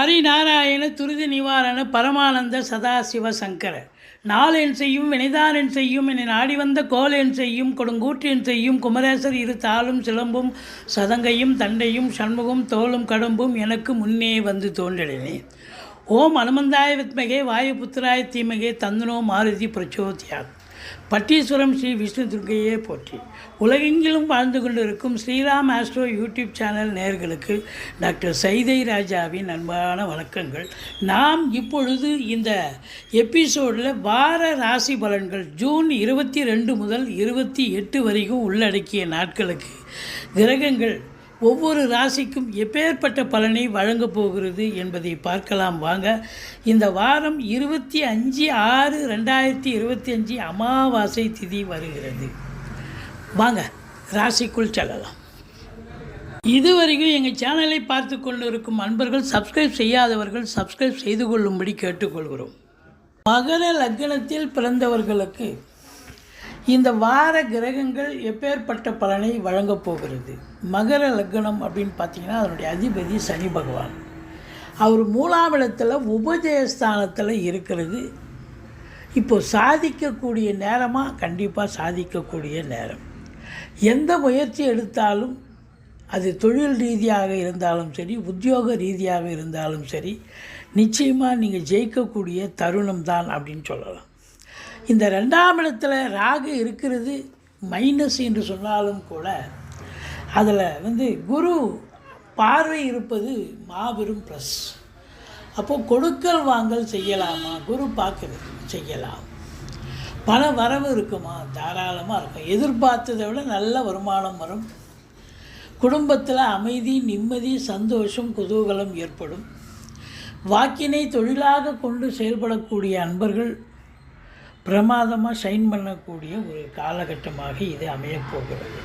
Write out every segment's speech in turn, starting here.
ஹரிநாராயண துரித நிவாரண பரமானந்த சதாசிவ சங்கர. நாளென் செய்யும் வினைதானென் செய்யும் என்னை நாடி வந்த கோலென் செய்யும் கொடுங்கூற்றின் செய்யும் குமரேசர் இரு தாளும் சிலம்பும் சதங்கையும் தண்டையும் சண்முகம் தோளும் கடம்பும் எனக்கு முன்னே வந்து தோன்றினேன். ஓம் அனுமந்தாய வித்மகே வாயுபுத்திராய தீமகே தந்தனோ மாருதி பிரச்சோதியாகும் பட்டீஸ்வரம் ஸ்ரீ விஷ்ணு துர்க்கையே போற்றி. உலகெங்கிலும் வாழ்ந்து கொண்டிருக்கும் ஸ்ரீராம் ஆஸ்ட்ரோ யூடியூப் சேனல் நேர்களுக்கு டாக்டர் சைதை ராஜாவின் அன்பான வணக்கங்கள். நாம் இப்பொழுது இந்த எபிசோடில் வார ராசி பலன்கள் ஜூன் இருபத்தி ரெண்டு முதல் இருபத்தி எட்டு வரைக்கும் உள்ளடக்கிய நாட்களுக்கு கிரகங்கள் ஒவ்வொரு ராசிக்கும் எப்பேற்பட்ட பலனை வழங்கப் போகிறது என்பதை பார்க்கலாம் வாங்க. இந்த வாரம் இருபத்தி அஞ்சு ஆறு ரெண்டாயிரத்தி இருபத்தி அஞ்சு அமாவாசை திதி வருகிறது. வாங்க ராசிக்குள் செல்லலாம். இதுவரைக்கும் எங்கள் சேனலை பார்த்து கொண்டிருக்கும் அன்பர்கள் சப்ஸ்கிரைப் செய்யாதவர்கள் சப்ஸ்கிரைப் செய்து கொள்ளும்படி கேட்டுக்கொள்கிறோம். மகர லக்னத்தில் பிறந்தவர்களுக்கு இந்த வார கிரகங்கள் எப்பேற்பட்ட பலனை வழங்கப் போகிறது? மகர லக்னம் அப்படின்னு பார்த்தீங்கன்னா அதனுடைய அதிபதி சனி பகவான். அவர் மூலாமிடத்தில் உபஜயஸ்தானத்தில் இருக்கிறது. இப்போ சாதிக்கக்கூடிய நேரமாக கண்டிப்பாக சாதிக்கக்கூடிய நேரம். எந்த முயற்சி எடுத்தாலும் அது தொழில் ரீதியாக இருந்தாலும் சரி உத்தியோக ரீதியாக இருந்தாலும் சரி நிச்சயமாக நீங்கள் ஜெயிக்கக்கூடிய தருணம் தான் அப்படின்னு சொல்லலாம். இந்த ரெண்டாம் இடத்துல ராகு இருக்கிறது மைனஸ் என்று சொன்னாலும் கூட அதில் வந்து குரு பார்வை இருப்பது மாபெரும் ப்ளஸ் அப்போது கொடுக்கல் வாங்கல் செய்யலாமா? குரு பார்க்குறது செய்யலாம். பண வரவு இருக்குமா? தாராளமாக இருக்கும். எதிர்பார்த்ததை விட நல்ல வருமானம் வரும். குடும்பத்தில் அமைதி நிம்மதி சந்தோஷம் குதூகலம் ஏற்படும். வாக்கினை தொழிலாக கொண்டு செயல்படக்கூடிய அன்பர்கள் பிரமாதமாக சைன் பண்ணக்கூடிய ஒரு காலகட்டமாக இது அமையப்போகிறது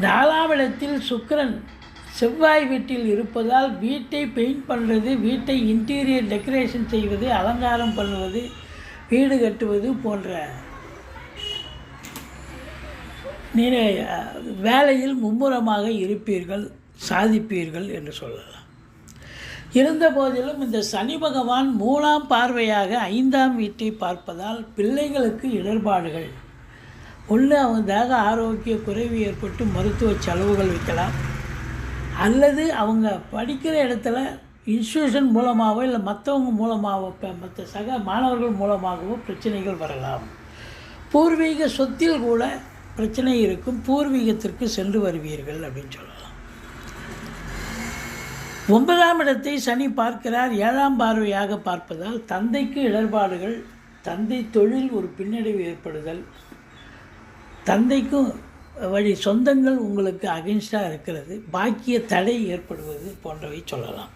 நாலாவிடத்தில் சுக்கரன் செவ்வாய் வீட்டில் இருப்பதால் வீட்டை பெயிண்ட் பண்ணுறது வீட்டை இன்டீரியர் டெக்கரேஷன் செய்வது அலங்காரம் பண்ணுவது வீடு கட்டுவது போன்ற நிறைய வேலையில் மும்முரமாக இருப்பீர்கள் சாதிப்பீர்கள் என்று சொல்லலாம். இருந்த போதிலும் இந்த சனி பகவான் மூலாம் பார்வையாக ஐந்தாம் வீட்டை பார்ப்பதால் பிள்ளைகளுக்கு இடர்பாடுகள். ஒன்று அவங்க தேக ஆரோக்கிய குறைவு ஏற்பட்டு மருத்துவ செலவுகள் வைக்கலாம். அல்லது அவங்க படிக்கிற இடத்துல இன்ஸ்டியூஷன் மூலமாகவோ இல்லை மற்றவங்க மூலமாகவோ இப்போ மற்ற சக மாணவர்கள் மூலமாகவோ பிரச்சனைகள் வரலாம். பூர்வீக சொத்தில் கூட பிரச்சனை இருக்கும். பூர்வீகத்திற்கு சென்று வருவீர்கள் அப்படின்னு சொல்லலாம். ஒன்பதாம் இடத்தை சனி பார்க்கிறார். ஏழாம் பார்வையாக பார்ப்பதால் தந்தைக்கு இடர்பாடுகள் தந்தை தொழில் ஒரு பின்னடைவு ஏற்படுதல். தந்தைக்கும் வழி சொந்தங்கள் உங்களுக்கு அகென்ஸ்டாக இருக்கிறது. பாக்கிய தடை ஏற்படுவது போன்றவை சொல்லலாம்.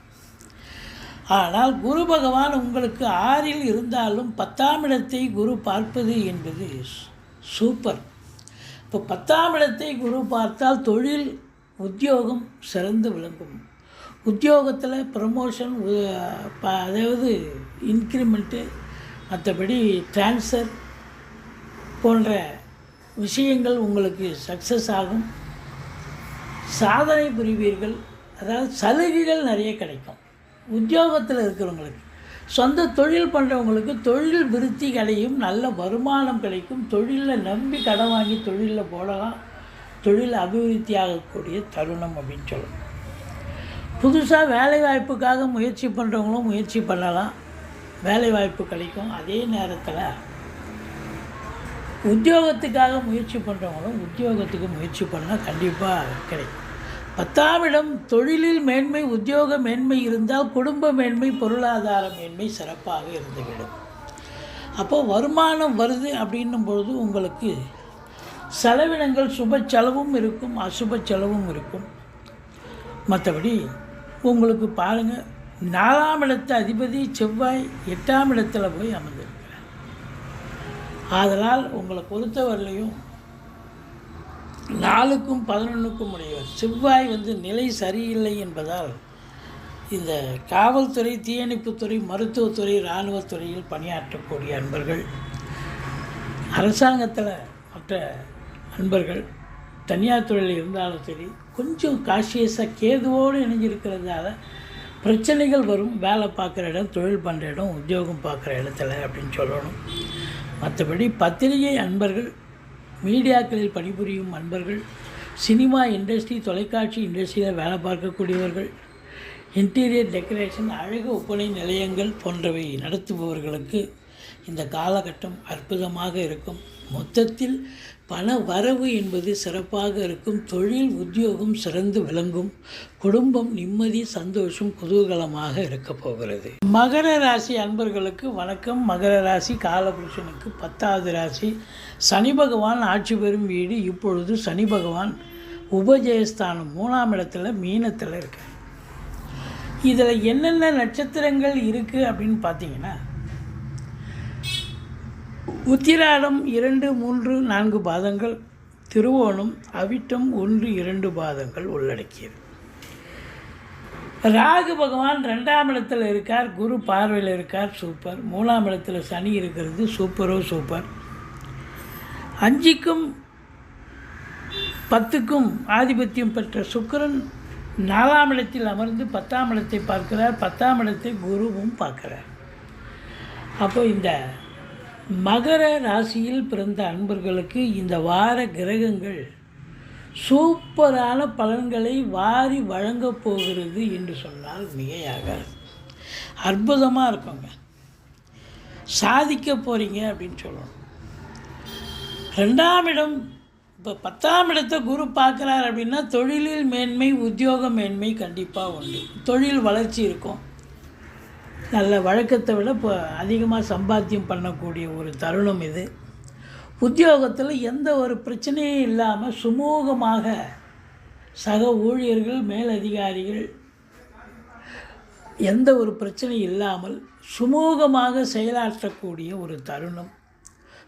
ஆனால் குரு பகவான் உங்களுக்கு ஆறில் இருந்தாலும் பத்தாம் இடத்தை குரு பார்ப்பது என்பது சூப்பர். இப்போ பத்தாம் இடத்தை குரு பார்த்தால் தொழில் உத்தியோகம் சிறந்து விளங்கும். உத்தியோகத்தில் ப்ரமோஷன் அதாவது இன்க்ரிமெண்ட்டு மற்றபடி ட்ரான்ஸ்ஃபர் போன்ற விஷயங்கள் உங்களுக்கு சக்ஸஸ் ஆகும். சாதனை புரிவீர்கள். அதாவது சலுகைகள் நிறைய கிடைக்கும். உத்தியோகத்தில் இருக்கிறவங்களுக்கு சொந்த தொழில் பண்ணுறவங்களுக்கு தொழில் விருத்தி கிடையும் நல்ல வருமானம் கிடைக்கும். தொழிலில் நம்பி கடன் வாங்கி தொழிலில் போடலாம். தொழில் அபிவிருத்தி ஆகக்கூடிய தருணம் அப்படின்னு சொல்லணும் புதுசாக வேலை வாய்ப்புக்காக முயற்சி பண்ணுறவங்களும் முயற்சி பண்ணலாம். வேலை வாய்ப்பு கிடைக்கும். அதே நேரத்தில் உத்தியோகத்துக்காக முயற்சி பண்ணுறவங்களும் உத்தியோகத்துக்கு முயற்சி பண்ணால் கண்டிப்பாக கிடைக்கும். பத்தாம் இடம் தொழிலில் மேன்மை உத்தியோக மேன்மை இருந்தால் குடும்ப மேன்மை பொருளாதார மேன்மை சிறப்பாக இருந்துவிடும். அப்போது வருமானம் வருது அப்படின்னும் பொழுது உங்களுக்கு செலவினங்கள் சுப செலவும் இருக்கும் அசுப செலவும் இருக்கும். மற்றபடி உங்களுக்கு பாருங்கள் நாலாம் இடத்து அதிபதி செவ்வாய் எட்டாம் இடத்துல போய் அமர்ந்திருக்கிறார். ஆதலால் உங்களை பொறுத்தவரையிலையும் நாலுக்கும் பதினொன்றுக்கும் உடையவர் செவ்வாய் வந்து நிலை சரியில்லை என்பதால் இந்த காவல்துறை தீயணைப்புத்துறை மருத்துவத்துறை இராணுவத்துறையில் பணியாற்றக்கூடிய அன்பர்கள் அரசாங்கத்தில் மற்ற அன்பர்கள் தனியார் துறையில் இருந்தாலும் சரி கொஞ்சம் காஷியஸாக கேதுவோடு இணைஞ்சிருக்கிறதால பிரச்சனைகள் வரும். வேலை பார்க்குற இடம் தொழில் பண்ணுற இடம் உத்தியோகம் பார்க்குற இடத்துல அப்படின்னு சொல்லணும். மற்றபடி பத்திரிகை அன்பர்கள் மீடியாக்களில் பணிபுரியும் அன்பர்கள் சினிமா இண்டஸ்ட்ரி தொலைக்காட்சி இண்டஸ்ட்ரியில் வேலை பார்க்கக்கூடியவர்கள் இன்டீரியர் டெக்கரேஷன் அழகு ஒப்பனை நிலையங்கள் போன்றவை நடத்துபவர்களுக்கு இந்த காலகட்டம் அற்புதமாக இருக்கும். மொத்தத்தில் பண வரவு என்பது சிறப்பாக இருக்கும். தொழில் உத்தியோகம் சிறந்து விளங்கும். குடும்பம் நிம்மதி சந்தோஷம் குதூகலமாக இருக்க போகிறது. மகர ராசி அன்பர்களுக்கு வணக்கம். மகர ராசி காலபுருஷனுக்கு பத்தாவது ராசி. சனி பகவான் ஆட்சி பெறும் வீடு. இப்பொழுது சனி பகவான் உபஜயஸ்தானம் மூணாம் இடத்துல மீனத்தில் இருக்கு இதில் என்னென்ன நட்சத்திரங்கள் இருக்குது அப்படின்னு பார்த்தீங்கன்னா உத்திராடம் இரண்டு மூன்று நான்கு பாதங்கள் திருவோணம் அவிட்டம் ஒன்று இரண்டு பாதங்கள் உள்ளடக்கியது. ராகு பகவான் ரெண்டாம் இடத்தில் இருக்கார் குரு பார்வையில் இருக்கார் சூப்பர். மூணாம் இடத்தில் சனி இருக்கிறது சூப்பரோ சூப்பர். அஞ்சுக்கும் பத்துக்கும் ஆதிபத்தியம் பெற்ற சுக்கரன் நாலாம் இடத்தில் அமர்ந்து பத்தாம் இடத்தை பார்க்கிறார் பத்தாம் இடத்தை குருவும் பார்க்கிறார். அப்போ இந்த மகர ராசியில் பிறந்த அன்பர்களுக்கு இந்த வார கிரகங்கள் சூப்பரான பலன்களை வாரி வழங்கப் போகிறது என்று சொன்னால் மிகையாக அற்புதமாக இருக்குங்க. சாதிக்க போகிறீங்க அப்படின்னு சொல்லணும். ரெண்டாம் இடம் இப்போ பத்தாம் இடத்தை குரு பார்க்குறார் அப்படின்னா தொழிலில் மேன்மை உத்தியோக மேன்மை கண்டிப்பாக உண்டு. தொழில் வளர்ச்சி இருக்கும். நல்ல வழக்கத்தை விட இப்போ அதிகமாக சம்பாத்தியம் பண்ணக்கூடிய ஒரு தருணம் இது. உத்தியோகத்தில் எந்த ஒரு பிரச்சனையும் இல்லாமல் சுமூகமாக சக ஊழியர்கள் மேலதிகாரிகள் எந்த ஒரு பிரச்சனையும் இல்லாமல் சுமூகமாக செயலாற்றக்கூடிய ஒரு தருணம்.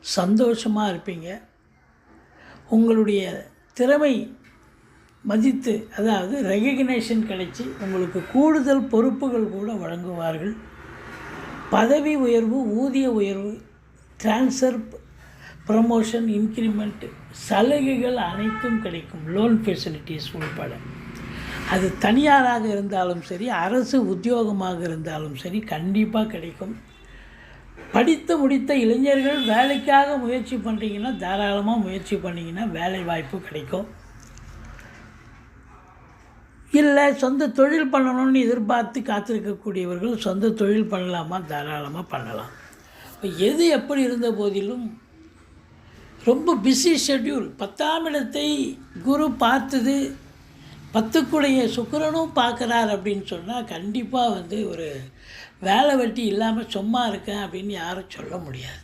சந்தோஷமாக இருப்பீங்க. உங்களுடைய திறமை மதித்து அதாவது ரெகக்னேஷன் கிடைச்சி உங்களுக்கு கூடுதல் பொறுப்புகள் கூட வழங்குவார்கள். பதவி உயர்வு ஊதிய உயர்வு ட்ரான்ஸ்ஃபர் ப்ரமோஷன் இன்க்ரிமெண்ட் சலுகைகள் அனைத்தும் கிடைக்கும். லோன் ஃபெசிலிட்டிஸ் உள்பட. அது தனியாராக இருந்தாலும் சரி அரசு உத்தியோகமாக இருந்தாலும் சரி கண்டிப்பாக கிடைக்கும். படித்து முடித்த இளைஞர்கள் வேலைக்காக முயற்சி பண்ணுறீங்கன்னா தாராளமாக முயற்சி பண்ணிங்கன்னா வேலை வாய்ப்பு கிடைக்கும். இல்லை சொந்த தொழில் பண்ணணும்னு எதிர்பார்த்து காத்திருக்கக்கூடியவர்கள் சொந்த தொழில் பண்ணலாமா? தாராளமாக பண்ணலாம். இப்போ எது எப்படி இருந்த போதிலும் ரொம்ப பிஸி ஷெட்யூல் பத்தாம் இடத்தை குரு பார்த்தது பத்துக்குடைய சுக்கிரனும் பார்க்குறார் அப்படின்னு சொன்னால் கண்டிப்பாக வந்து ஒரு வேலை வெட்டி இல்லாமல் சும்மா இருக்கேன் அப்படின்னு யாரும் சொல்ல முடியாது.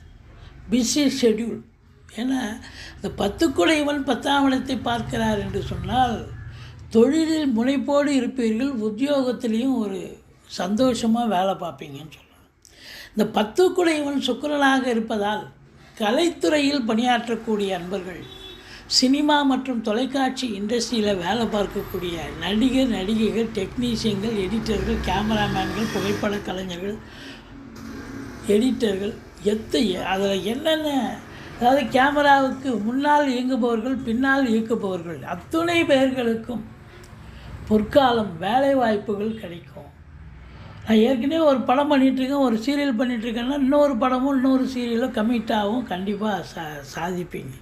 பிஸி ஷெட்யூல் ஏன்னா இந்த பத்துக்குடையவன் பத்தாம் இடத்தை பார்க்கிறார் என்று சொன்னால் தொழிலில் முனைப்போடு இருப்பீர்கள் உத்தியோகத்திலையும் ஒரு சந்தோஷமாக வேலை பார்ப்பீங்கன்னு சொல்லணும் இந்த பத்துக்குடையவன் சுக்கரனாக இருப்பதால் கலைத்துறையில் பணியாற்றக்கூடிய அன்பர்கள் சினிமா மற்றும் தொலைக்காட்சி இண்டஸ்ட்ரியில் வேலை பார்க்கக்கூடிய நடிகர் நடிகைகள் டெக்னீஷியன்கள் எடிட்டர்கள் கேமராமேன்கள் புகைப்பட கலைஞர்கள் எடிட்டர்கள் எத்தைய அதில் என்னென்ன அதாவது கேமராவுக்கு முன்னால் இயங்குபவர்கள் பின்னால் இயக்குபவர்கள் அத்துணை பேர்களுக்கும் பொற்காலம் வேலை வாய்ப்புகள் கிடைக்கும். நான் ஏற்கனவே ஒரு படம் பண்ணிகிட்ருக்கேன் ஒரு சீரியல் பண்ணிகிட்ருக்கேன்னா இன்னொரு படமும் இன்னொரு சீரியலும் கமிட் ஆகும். கண்டிப்பாக சா சாதிப்பீங்க.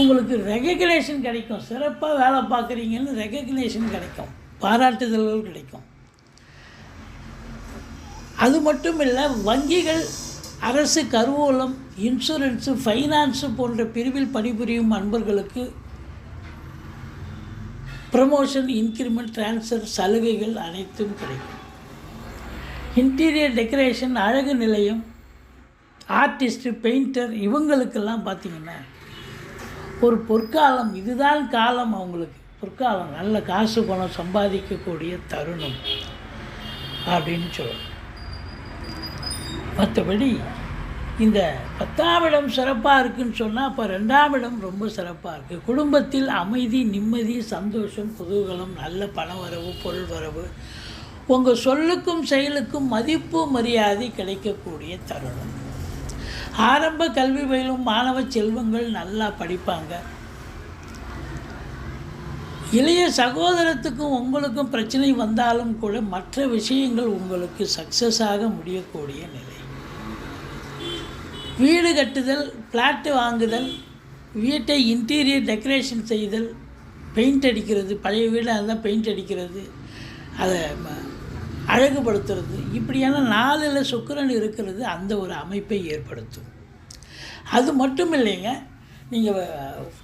உங்களுக்கு ரெகக்னேஷன் கிடைக்கும். சிறப்பாக வேலை பார்க்குறீங்கன்னு ரெகக்னேஷன் கிடைக்கும். பாராட்டுதல்கள் கிடைக்கும். அது மட்டும் இல்லை வங்கிகள் அரசு கருவூலம் இன்சூரன்ஸு ஃபைனான்ஸு போன்ற பிரிவில் பணிபுரியும் அன்பர்களுக்கு ப்ரமோஷன் இன்க்ரிமெண்ட் ட்ரான்ஸ்ஃபர் சலுகைகள் அனைத்தும் கிடைக்கும். இன்டீரியர் டெக்கரேஷன் அழகு நிலையம் ஆர்டிஸ்ட்டு பெயிண்டர் இவங்களுக்கெல்லாம் பார்த்திங்கன்னா ஒரு பொற்காலம் இதுதான் காலம் அவங்களுக்கு. பொற்காலம் நல்ல காசு பணம் சம்பாதிக்கக்கூடிய தருணம் அப்படின்னு சொல்லணும். மற்றபடி இந்த பத்தாம் இடம் சிறப்பாக இருக்குன்னு சொன்னால் அப்போ ரெண்டாம் இடம் ரொம்ப சிறப்பாக இருக்குது குடும்பத்தில் அமைதி நிம்மதி சந்தோஷம் குதூகலம் நல்ல பண வரவு பொருள் வரவு உங்கள் சொல்லுக்கும் செயலுக்கும் மதிப்பு மரியாதை கிடைக்கக்கூடிய தருணம். ஆரம்ப கல்வி பயிலும் மாணவ செல்வங்கள் நல்லா படிப்பாங்க. இளைய சகோதரத்துக்கும் உங்களுக்கும் பிரச்சனை வந்தாலும் கூட மற்ற விஷயங்கள் உங்களுக்கு சக்ஸஸாக முடியக்கூடிய நிலை. வீடு கட்டுதல் ஃப்ளாட்டு வாங்குதல் வீட்டை இன்டீரியர் டெக்கரேஷன் செய்தல் பெயிண்ட் அடிக்கிறது பழைய வீடாக இருந்தால் பெயிண்ட் அடிக்கிறது அதை அழகுபடுத்துறது. இப்படியான நாலில் சுக்கிரன் இருக்கிறது அந்த ஒரு அமைப்பை ஏற்படுத்தும். அது மட்டும் இல்லைங்க நீங்கள்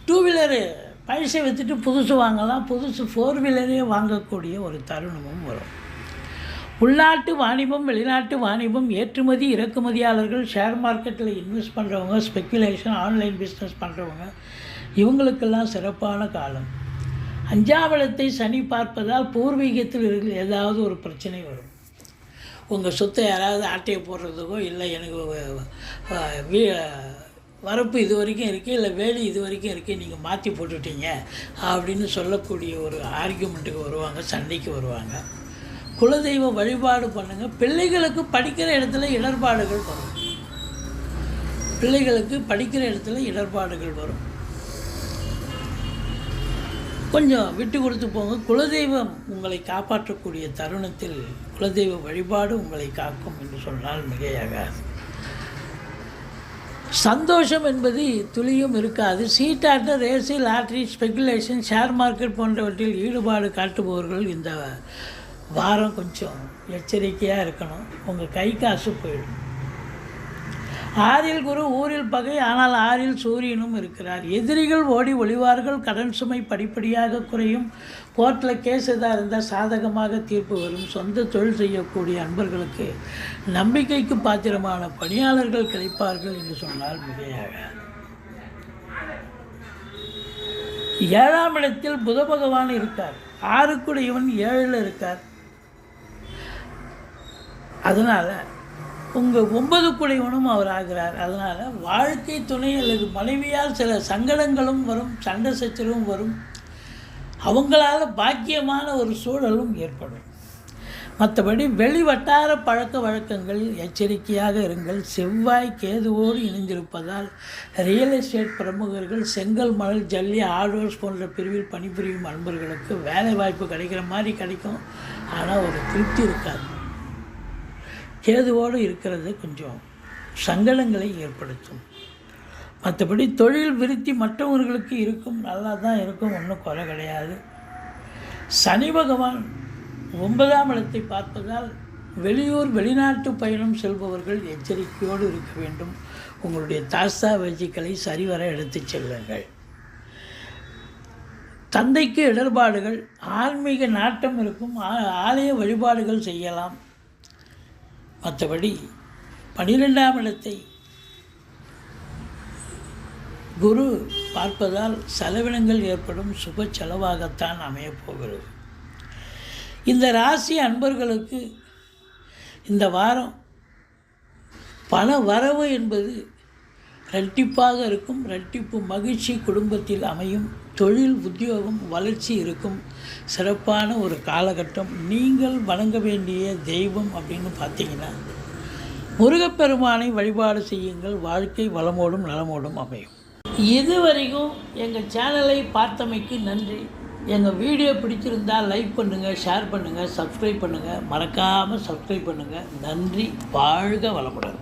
டூ வீலரு பழசை விற்றுட்டு புதுசு வாங்கலாம் புதுசு ஃபோர் வீலரே வாங்கக்கூடிய ஒரு தருணமும் வரும். உள்நாட்டு வாணிபம் வெளிநாட்டு வாணிபம் ஏற்றுமதி இறக்குமதியாளர்கள் ஷேர் மார்க்கெட்டில் இன்வெஸ்ட் பண்ணுறவங்க ஸ்பெக்குலேஷன் ஆன்லைன் பிஸ்னஸ் பண்ணுறவங்க இவங்களுக்கெல்லாம் சிறப்பான காலம். அஞ்சாவளத்தை சனி பார்ப்பதால் பூர்வீகத்தில் இருக்கிற ஏதாவது ஒரு பிரச்சனை வரும். உங்கள் சொத்தை யாராவது ஆட்டையை போடுறதுக்கோ இல்லை எனக்கு வீ வரப்பு இது வரைக்கும் இருக்குது இல்லை வேலி இது வரைக்கும் இருக்குது நீங்கள் மாற்றி போட்டுட்டீங்க அப்படின்னு சொல்லக்கூடிய ஒரு ஆர்கியூமெண்ட்டுக்கு வருவாங்க சண்டைக்கு வருவாங்க. குலதெய்வ வழிபாடு பண்ணுங்கள் பிள்ளைகளுக்கு படிக்கிற இடத்துல இடர்பாடுகள் வரும். பிள்ளைகளுக்கு படிக்கிற இடத்துல இடர்பாடுகள் வரும். கொஞ்சம் விட்டு கொடுத்து போங்க. குலதெய்வம் உங்களை காப்பாற்றக்கூடிய தருணத்தில் குலதெய்வ வழிபாடு உங்களை காக்கும் என்று சொன்னால் மிகையாகாது. சந்தோஷம் என்பது துளியும் இருக்காது. சீட்டாட்ட ரேசி லாட்ரி ஸ்பெகுலேஷன் ஷேர் மார்க்கெட் போன்றவற்றில் ஈடுபாடு காட்டுபவர்கள் இந்த வாரம் கொஞ்சம் எச்சரிக்கையாக இருக்கணும். உங்கள் கை காசு போயிடும். ஆறில் குரு ஊரில் பகை ஆனால் ஆறில் சூரியனும் இருக்கிறார். எதிரிகள் ஓடி ஒளிவார்கள் கடன் சுமை படிப்படியாக குறையும். கோர்ட்டில் கேஸ் எதாக இருந்தால் சாதகமாக தீர்ப்பு வரும். சொந்த தொழில் செய்யக்கூடிய அன்பர்களுக்கு நம்பிக்கைக்கு பாத்திரமான பணியாளர்கள் கிடைப்பார்கள் என்று சொன்னால் மிகையாக ஏழாம் இடத்தில் புத பகவான் இருக்கார். ஆறுக்குடையவன் ஏழில் இருக்கார். அதனால் உங்கள் ஒன்பது குடையவனும் அவர் ஆகிறார். அதனால் வாழ்க்கை துணை அல்லது மனைவியால் சில சங்கடங்களும் வரும் சண்டை சச்சரவும் வரும். அவங்களால பாக்கியமான ஒரு சூழலும் ஏற்படும். மற்றபடி வெளி வட்டார பழக்க வழக்கங்கள் எச்சரிக்கையாக இருங்கள். செவ்வாய் கேதுவோடு இணைந்திருப்பதால் ரியல் எஸ்டேட் பிரமுகர்கள் செங்கல் மணல் ஜல்லி ஆர்டர்ஸ் போன்ற பிரிவில் பணிபுரியும் அன்பர்களுக்கு வேலை வாய்ப்பு கிடைக்கிற மாதிரி கிடைக்கும். ஆனால் ஒரு திருப்தி இருக்காது. கேதுவோடு இருக்கிறது கொஞ்சம் சங்கடங்களை ஏற்படுத்தும். மற்றபடி தொழில் விருத்தி மற்றவர்களுக்கு இருக்கும் நல்லா தான் இருக்கும் ஒன்றும் குறை கிடையாது. சனி பகவான் ஒன்பதாம் இடத்தை பார்ப்பதால் வெளியூர் வெளிநாட்டு பயணம் செல்பவர்கள் எச்சரிக்கையோடு இருக்க வேண்டும். உங்களுடைய தாஸ்தா வேஜிக்களை சரிவர எடுத்துச் செல்லுங்கள். தந்தைக்கு இடர்பாடுகள் ஆன்மீக நாட்டம் இருக்கும் ஆ- ஆலய வழிபாடுகள் செய்யலாம். மற்றபடி பனிரெண்டாம் இடத்தை குரு பார்ப்பதால் செலவினங்கள் ஏற்படும் சுப செலவாகத்தான் அமையப் போகிறது. இந்த ராசி அன்பர்களுக்கு இந்த வாரம் பண வரவு என்பது ரெட்டிப்பாக இருக்கும் ரெட்டிப்பு மகிழ்ச்சி குடும்பத்தில் அமையும். தொழில் உத்தியோகம் வளர்ச்சி இருக்கும். சிறப்பான ஒரு காலகட்டம். நீங்கள் வணங்க வேண்டிய தெய்வம் அப்படின்னு பார்த்தீங்கன்னா முருகப்பெருமானை வழிபாடு செய்யுங்கள். வாழ்க்கை வளமோடும் நலமோடும் அமையும். இதுவரைக்கும் எங்கள் சேனலை பார்த்தமைக்கு நன்றி. எங்கள் வீடியோ பிடிச்சிருந்தால் லைக் பண்ணுங்கள் ஷேர் பண்ணுங்கள் சப்ஸ்கிரைப் பண்ணுங்கள் மறக்காமல் சப்ஸ்கிரைப் பண்ணுங்கள் நன்றி. வாழ்க வளமுடன்.